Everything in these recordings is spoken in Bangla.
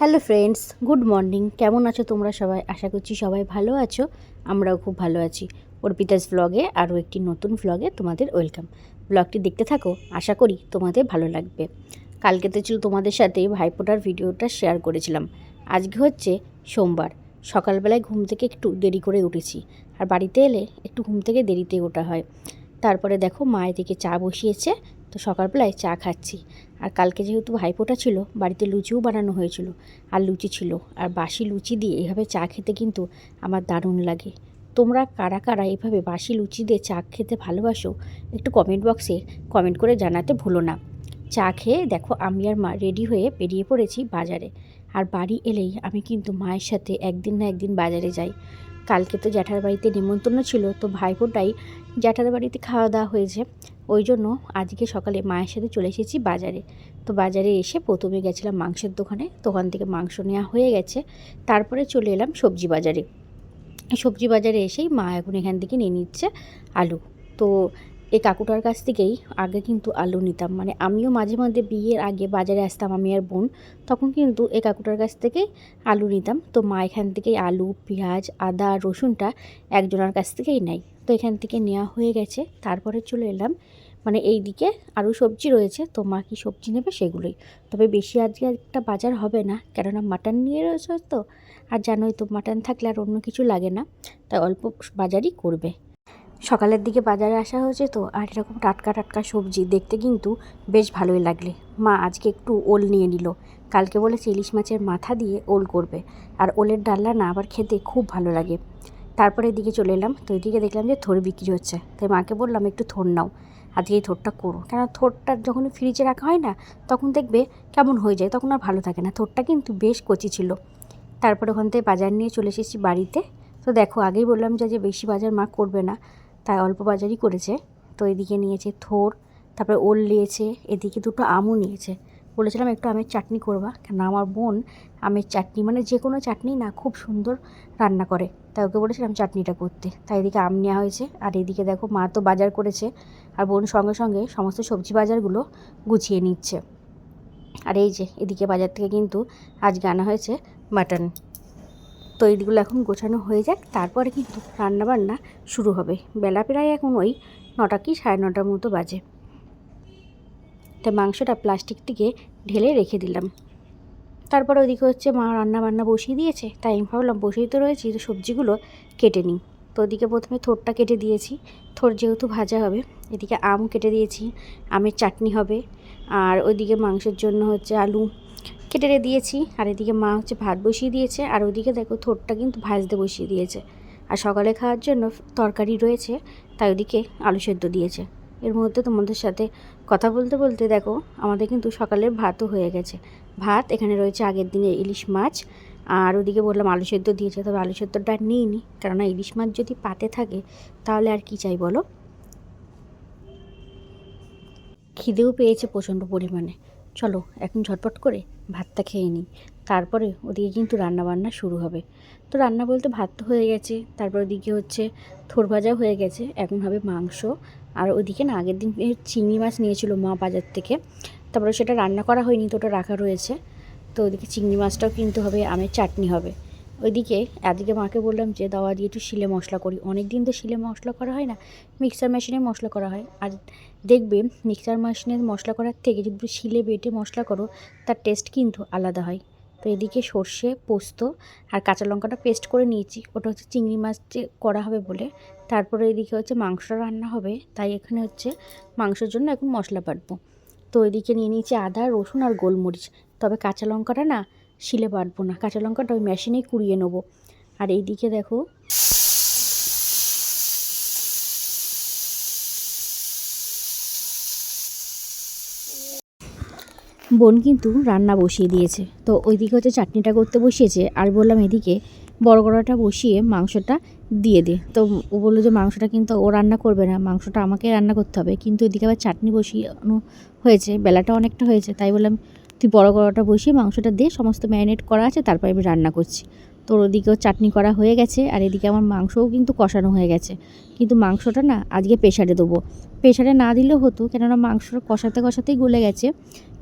Hello friends, good morning. কেমন আছো তোমরা সবাই? আশা করছি সবাই ভালো আছো, আমরাও খুব ভালো আছি। অর্পিতাস ব্লগে আরও একটি নতুন ব্লগে তোমাদের ওয়েলকাম ব্লগটি দেখতে থাকো, আশা করি তোমাদের ভালো লাগবে। কালকে তো ছিল তোমাদের সাথে ভাইফোঁটার ভিডিওটা শেয়ার করেছিলাম। আজকে হচ্ছে সোমবার। সকালবেলায় ঘুম থেকে একটু দেরি করে উঠেছি। আর বাড়িতে এলে একটু ঘুম থেকে দেরিতে ওঠা হয়। তারপরে দেখো মায়ের দিকে চা বসিয়েছে তো সকালবেলায় চা খাচ্ছি। আর কালকে যেহেতু ভাইফোঁটা ছিল, বাড়িতে লুচিও বানানো হয়েছিল। আর লুচি ছিল। আর বাসি লুচি দিয়ে এভাবে চা খেতে কিন্তু আমার দারুণ লাগে। তোমরা কারা কারা এভাবে বাসি লুচি দিয়ে চা খেতে ভালোবাসো, একটু কমেন্ট বক্সে কমেন্ট করে জানাতে ভুলো না। চা খেয়ে দেখো আমি আর মা রেডি হয়ে বেরিয়ে পড়েছি বাজারে। আর বাড়ি এলেই আমি কিন্তু মায়ের সাথে একদিন না একদিন বাজারে যাই। কালকে তো জ্যাঠার বাড়িতে নিমন্ত্রণ ছিল, তো ভাইফোঁটাই জ্যাঠার বাড়িতে খাওয়া দাওয়া হয়েছে। ওই জন্য আজকে সকালে মায়ের সাথে চলে এসেছি বাজারে। তো বাজারে এসে প্রথমে গেছিলাম মাংসের দোকানে দোকান থেকে মাংস নেওয়া হয়ে গেছে। তারপরে চলে এলাম সবজি বাজারে। সবজি বাজারে এসেই মা এখন এখান থেকে নিয়ে নিচ্ছে আলু। তো এই কাকুটার কাছ থেকেই আগে কিন্তু আলু নিতাম। মানে আমিও মাঝে মাঝে বিয়ের আগে বাজারে আসতাম, আমি আর বোন। তখন কিন্তু এই কাকুটার কাছ থেকেই আলু নিতাম। তো মা এখান থেকেই আলু, পেঁয়াজ, আদা, রসুনটা একজনের কাছ থেকেই নেয়। তো এখান থেকে নেওয়া হয়ে গেছে। তারপরে চলে এলাম। মানে এই দিকে আরও সবজি রয়েছে। তো মা কী সবজি নেবে সেগুলোই। তবে বেশি আজকে একটা বাজার হবে না। কেননা মাটন নিয়ে রয়েছে তো। আর জানোই তো, মাটন থাকলে আর অন্য কিছু লাগে না। তাই অল্প বাজারই করবে। সকালের দিকে বাজারে আসা হয়েছে তো, আর এরকম টাটকা টাটকা সবজি দেখতে কিন্তু বেশ ভালোই লাগলে। মা আজকে একটু ওল নিয়ে নিল। কালকে বলেছে ইলিশ মাছের মাথা দিয়ে ওল করবে। আর ওলের ডাল্লা না আবার খেতে খুব ভালো লাগে। তারপরে এদিকে চলে এলাম, তো এদিকে দেখলাম যে থোর বিক্রি হচ্ছে। তাই মাকে বললাম, একটু থোর নাও। আজকে এই থোরটা করো। কেন থোরটা যখন ফ্রিজে রাখা হয় না, তখন দেখবে কেমন হয়ে যায়, তখন আর ভালো থাকে না। থোরটা কিন্তু বেশ কচি ছিল। তারপরে ওখান থেকে বাজার নিয়ে চলে এসেছি বাড়িতে। তো দেখো, আগেই বললাম যে যে বেশি বাজার মা করবে না। তাই অল্প বাজারই করেছে। তো এদিকে নিয়েছে থোর, তারপরে ওল নিয়েছে, এদিকে দুটো আমও নিয়েছে। বলেছিলাম একটু আমের চাটনি করবা কেন আমার বোন আমের চাটনি মানে যে কোনো চাটনি না খুব সুন্দর রান্না করে। তাই ওকে বলেছিলাম চাটনিটা করতে। তাই এদিকে আম নেওয়া হয়েছে, আর এদিকে দেখো মা তো বাজার করেছে, আর বোন সঙ্গে সঙ্গে সমস্ত সবজি বাজারগুলো গুছিয়ে নিচ্ছে। আর এই যে, এদিকে বাজার থেকে কিন্তু আজকে আনা হয়েছে মাটন। তো এইগুলো এখন গোছানো হয়ে যাক, তারপরে কিন্তু রান্নাবান্না শুরু হবে। বেলা প্রায় এখন ওই নটা কি সাড়ে নটার মতো বাজে। তাই মাংসটা প্লাস্টিক থেকে ঢেলে রেখে দিলাম। তারপর ওইদিকে হচ্ছে মা রান্না বান্না বসিয়ে দিয়েছে, তাই আমি ভাবলাম বসেই তো রয়েছি, তো সবজিগুলো কেটে নিই। তো ওদিকে প্রথমে থোরটা কেটে দিয়েছি, থোর যেহেতু ভাজা হবে, এদিকে আম কেটে দিয়েছি, আমের চাটনি হবে, আর ওইদিকে মাংসের জন্য হচ্ছে আলু কেটে দিয়েছি। আর এদিকে মা হচ্ছে ভাত বসিয়ে দিয়েছে। আর ওইদিকে দেখো থোরটা কিন্তু ভাজতে বসিয়ে দিয়েছে। আর সকালে খাওয়ার জন্য তরকারি রয়েছে, তাই ওদিকে আলু সেদ্ধ দিয়েছে। এর মধ্যে তোমাদের সাথে কথা বলতে বলতে দেখো, আমাদের কিন্তু সকালের ভাতও হয়ে গেছে। ভাত এখানে রয়েছে আগের দিনে ইলিশ মাছ। আর ওদিকে বললাম আলু সেদ্ধ দিয়েছে, তবে আলু সেদ্ধটা নিইনি। কেননা ইলিশ মাছ যদি পাতে থাকে, তাহলে আর কি চাই বলো? খিদেও পেয়েছে প্রচণ্ড পরিমাণে। চলো, এখন ঝটপট করে ভাতটা খেয়ে নিই। তারপরে ওদিকে কিন্তু রান্নাবান্না শুরু হবে। তো রান্না বলতে ভাত তো হয়ে গেছে, তারপর ওদিকে হচ্ছে থোর ভাজা হয়ে গেছে, এখন হবে মাংস। আর ওদিকে না, আগের দিন চিংড়ি মাছ নিয়েছিল মা বাজার থেকে, তারপরে সেটা রান্না করা হয়নি, তো ওটা রাখা রয়েছে। তো ওদিকে চিংড়ি মাছটাও কিন্তু হবে, আমের চাটনি হবে। ওইদিকে এদিকে মাকে বললাম, যে দাওয়া দিয়ে একটু শিলে মশলা করি। অনেক দিন তো শিলে মশলা করা হয় না মিক্সার মেশিনে মশলা করা হয়। আর দেখবে মিক্সার মেশিনের মশলা করার থেকে যদি শিলে বেটে মশলা করো, তার টেস্ট কিন্তু আলাদা হয়। তো এদিকে সর্ষে, পোস্ত আর কাঁচা লঙ্কাটা পেস্ট করে নিয়েছি। ওটা হচ্ছে চিংড়ি মাছ যে করা হবে বলে। তারপরে এদিকে হচ্ছে মাংসটা রান্না হবে, তাই এখানে হচ্ছে মাংসের জন্য এখন মশলা বাটবো। তো এদিকে নিয়ে নিয়েছি আদা, রসুন আর গোলমরিচ। তবে কাঁচা লঙ্কাটা না শিলে বাটবো না। কাঁচা লঙ্কাটা ওই মেশিনেই কুড়িয়ে নেব। আর এইদিকে দেখো। বোন কিন্তু রান্না বসিয়ে দিয়েছে। তো ওইদিকে হচ্ছে চাটনিটা করতে বসিয়েছে। আর বললাম এদিকে বড় কড়াটা বসিয়ে মাংসটা দিয়ে দে। তো ও বলল যে মাংসটা কিন্তু ও রান্না করবে না, মাংসটা আমাকে রান্না করতে হবে। কিন্তু এদিকে আবার চাটনি বসিয়ে হয়েছে, বেলাটা অনেকটা হয়েছে। তাই বললাম তুই বড় কড়াটা বসিয়ে মাংসটা দিয়ে সমস্ত ম্যারিনেট করা আছে, তারপর আমি রান্না করছি। তোর ওদিকেও চাটনি করা হয়ে গেছে, আর এদিকে আমার মাংসও কিন্তু কষানো হয়ে গেছে। কিন্তু মাংসটা না আজকে প্রেশারে দেবো। প্রেশারে না দিলেও হতো, কেননা মাংসটা কষাতে কষাতেই গলে গেছে।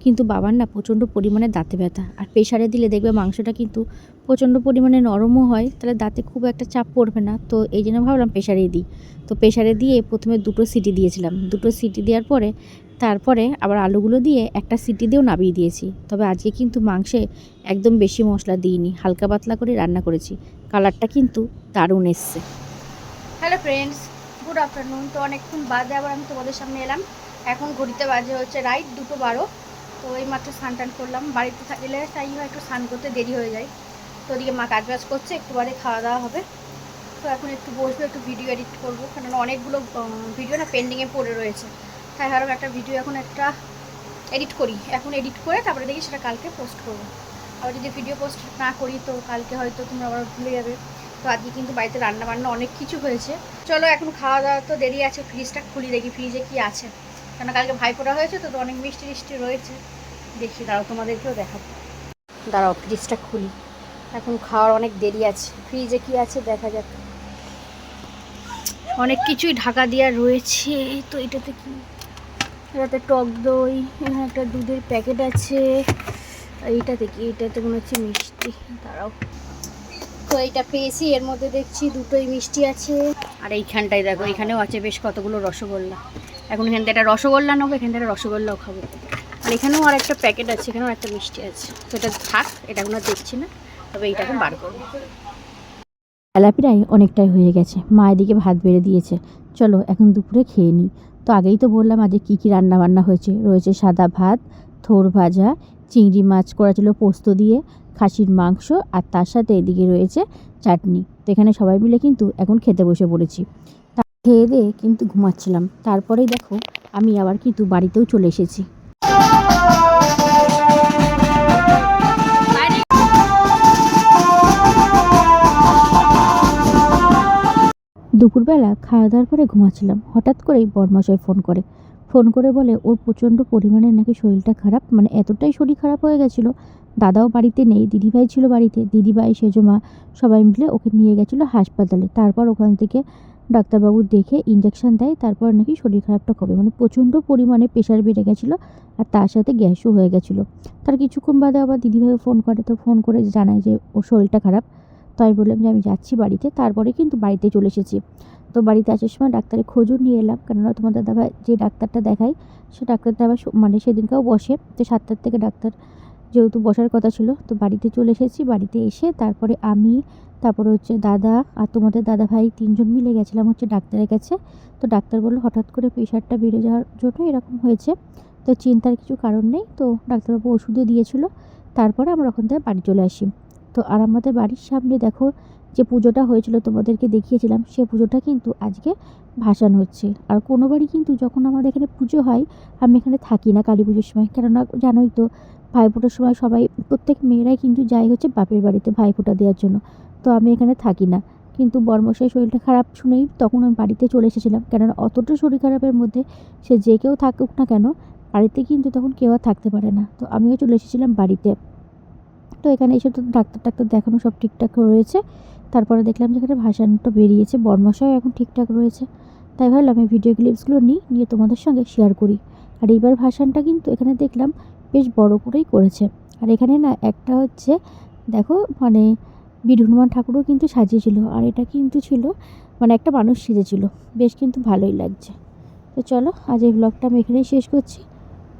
কিন্তু বাবার না প্রচণ্ড পরিমাণে দাঁতে ব্যথা। আর প্রেশারে দিলে দেখবে মাংসটা কিন্তু প্রচণ্ড পরিমাণে নরমও হয়, তাহলে দাঁতে খুব একটা চাপ পড়বে না। তো এই জন্য ভাবলাম প্রেশারে দিই। তো প্রেশারে দিয়ে প্রথমে দুটো সিটি দিয়েছিলাম। দুটো সিটি দেওয়ার পরে, তারপরে আবার আলুগুলো দিয়ে একটা সিটি দিয়েও নামিয়ে দিয়েছি। তবে আজকে কিন্তু মাংসে একদম বেশি মশলা দিইনি, হালকা পাতলা করে রান্না করেছি। কালারটা কিন্তু দারুণ এসছে। হ্যালো ফ্রেন্ডস গুড আফটারনুন তো অনেকক্ষণ বাদে আবার আমি তোমাদের সামনে এলাম। এখন ঘড়িতে বাজে হচ্ছে রাইট দুটো বারো। তো এই মাত্র স্নান টান করলাম। বাড়িতে থাকলে তাই হয় একটু স্নান করতে দেরি হয়ে যায়। তো ওদিকে মা কাজ বাজ করছে, একটু বাদে খাওয়া দাওয়া হবে। তো এখন একটু বসবো, একটু ভিডিও এডিট করব। কারণ অনেকগুলো ভিডিও না পেন্ডিংয়ে পড়ে রয়েছে। তাই ভাবলাম একটা ভিডিও এখন একটা এডিট করি। এখন এডিট করে তারপরে দেখি সেটা কালকে পোস্ট করব। আবার যদি ভিডিও পোস্ট না করি তো কালকে হয়তো তোমরা আবার ভুলে যাবে। তো আজকে কিন্তু বাড়িতে রান্না বান্না অনেক কিছু হয়েছে। চলো এখন খাওয়া দাওয়া তো দেরি আছে ফ্রিজটা খুলি দেখি ফ্রিজে কি আছে। কেন কালকে ভাইফোঁটা হয়েছে তো তো অনেক মিষ্টি মিষ্টি রয়েছে। দেখি, দাঁড়াও, তোমাদেরকেও দেখাবো। দাঁড়াও ফ্রিজটা খুলি। এখন খাওয়ার অনেক দেরি আছে। ফ্রিজে কি আছে দেখা যাক। অনেক কিছুই ঢাকা দেওয়া রয়েছে। তো এটাতে কি? এটাতে টক দই, এখানে একটা দুধের প্যাকেট আছে। এইটাতে কি? এটাতে মনে হচ্ছে মিষ্টি। দাঁড়াও। তো এইটা পেয়েছি। এর মধ্যে দেখছি দুটোই মিষ্টি আছে। আর এইখানটায় দেখো এখানেও আছে বেশ কতগুলো রসগোল্লা। এখন এখান থেকে একটা রসগোল্লা নেব এখান থেকে একটা রসগোল্লাও খাব। আর এখানেও আর একটা প্যাকেট আছে এখানেও একটা মিষ্টি আছে। তো এটা থাক এটা এখন আর দেখছি না। তবে এইটা এখন বার করব। বেলা প্রায় অনেকটাই হয়ে গেছে। মা এদিকে ভাত বেড়ে দিয়েছে। চলো এখন দুপুরে খেয়ে নিই। তো আগেই তো বললাম আজকে কী কী রান্না বান্না হয়েছে? রয়েছে সাদা ভাত থোর ভাজা চিংড়ি মাছ করা ছিল পোস্ত দিয়ে খাসির মাংস আর তার সাথে এদিকে রয়েছে চাটনি। তো এখানে সবাই মিলে কিন্তু এখন খেতে বসে পড়েছি। তা খেয়ে দিয়ে কিন্তু ঘুমাচ্ছিলাম। তারপরেই দেখো, আমি আবার কিন্তু বাড়িতেও চলে এসেছি। দুপুরবেলা খাওয়া দাওয়ার পরে ঘুমাচ্ছিলাম। হঠাৎ করেই বরমশাই ফোন করে। ফোন করে বলে, ওর প্রচণ্ড পরিমাণে নাকি শরীরটা খারাপ মানে এতটাই শরীর খারাপ হয়ে গেছিল। দাদাও বাড়িতে নেই, দিদিভাই ছিল বাড়িতে। দিদিভাই সেজো মা সবাই মিলে ওকে নিয়ে গেছিল হাসপাতালে। তারপর ওখান থেকে ডাক্তারবাবু দেখে ইঞ্জেকশন দেয়, তারপর নাকি শরীর খারাপটা কমে মানে প্রচণ্ড পরিমাণে প্রেশার বেড়ে গেছিল আর তার সাথে গ্যাসও হয়ে গেছিল। তার কিছুক্ষণ বাদে আবার দিদিভাইও ফোন করে, তো ফোন করে জানায় যে, ওর শরীরটা খারাপ। তাই বললাম যে, আমি যাচ্ছি বাড়িতে। তারপরে কিন্তু বাড়িতে চলে এসেছি। তো বাড়িতে আসার সময় ডাক্তারের খোঁজও নিয়ে এলাম। কেননা তোমার দাদাভাই যে ডাক্তারটা দেখায়, সে ডাক্তারটা আবার মানে সেদিনকেও বসে। তো সাতটার থেকে ডাক্তার যেহেতু বসার কথা ছিল, তো বাড়িতে চলে এসেছি। বাড়িতে এসে তারপরে আমি, তারপরে হচ্ছে দাদা আর তোমাদের দাদা ভাই তিনজন মিলে গেছিলাম হচ্ছে ডাক্তারের কাছে। তো ডাক্তার বলল, হঠাৎ করে প্রেশারটা বেড়ে যাওয়ার জন্য এরকম হয়েছে। তো চিন্তার কিছু কারণ নেই। তো ডাক্তারবাবু ওষুধও দিয়েছিল। তারপরে আমরা ওখান থেকে বাড়ি চলে আসি। তো আর আমাদের বাড়ির সামনে দেখো যে পুজোটা হয়েছিল তোমাদেরকে দেখিয়েছিলাম, সে পুজোটা কিন্তু আজকে ভাসান হচ্ছে। আর কোনোবারই কিন্তু যখন আমাদের এখানে পুজো হয়, আমি এখানে থাকি না কালী পুজোর সময়। কেননা জানোই তো, ভাইফোঁটার সময় সবাই, প্রত্যেক মেয়েরাই কিন্তু যায় হচ্ছে বাপের বাড়িতে ভাইফোঁটা দেওয়ার জন্য। তো আমি এখানে থাকি না। কিন্তু বর্মশাই শরীরটা খারাপ শুনেই তখন আমি বাড়িতে চলে এসেছিলাম। কেননা অতটা শরীর খারাপের মধ্যে সে যে কেউ থাকুক না কেন, বাড়িতে কিন্তু তখন কেউ আর থাকতে পারে না। তো আমিও চলে এসেছিলাম বাড়িতে। তো এখানে এসে তো ডাক্তার টাক্তার দেখানো সব ঠিকঠাক রয়েছে। তারপরে দেখলাম যে এখানে ভাষানটা বেরিয়েছে, বর্মাশাও এখন ঠিকঠাক রয়েছে। তাই ভাবলাম এই ভিডিও ক্লিপসগুলো নিই, নিয়ে তোমাদের সঙ্গে শেয়ার করি। আর এইবার ভাষানটা কিন্তু এখানে দেখলাম বেশ বড় করেই করেছে। আর এখানে না একটা হচ্ছে, দেখো মানে বীর হনুমান ঠাকুরও কিন্তু সাজিয়েছিল, আর এটা কিন্তু ছিল মানে একটা মানুষ সেজেছিল। বেশ কিন্তু ভালোই লাগছে। তো চলো, আজ এই ব্লগটা আমি এখানেই শেষ করছি।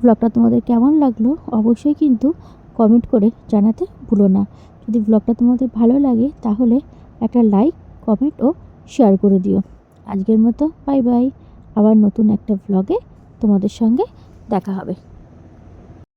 ব্লগটা তোমাদের কেমন লাগল? অবশ্যই কিন্তু কমেন্ট করে জানাতে ভুলো না। যদি ব্লগটা তোমাদের ভালো লাগে, তাহলে একটা লাইক কমেন্ট ও শেয়ার করে দিও। আজকের মতো বাই বাই আবার নতুন একটা ব্লগে তোমাদের সঙ্গে দেখা হবে।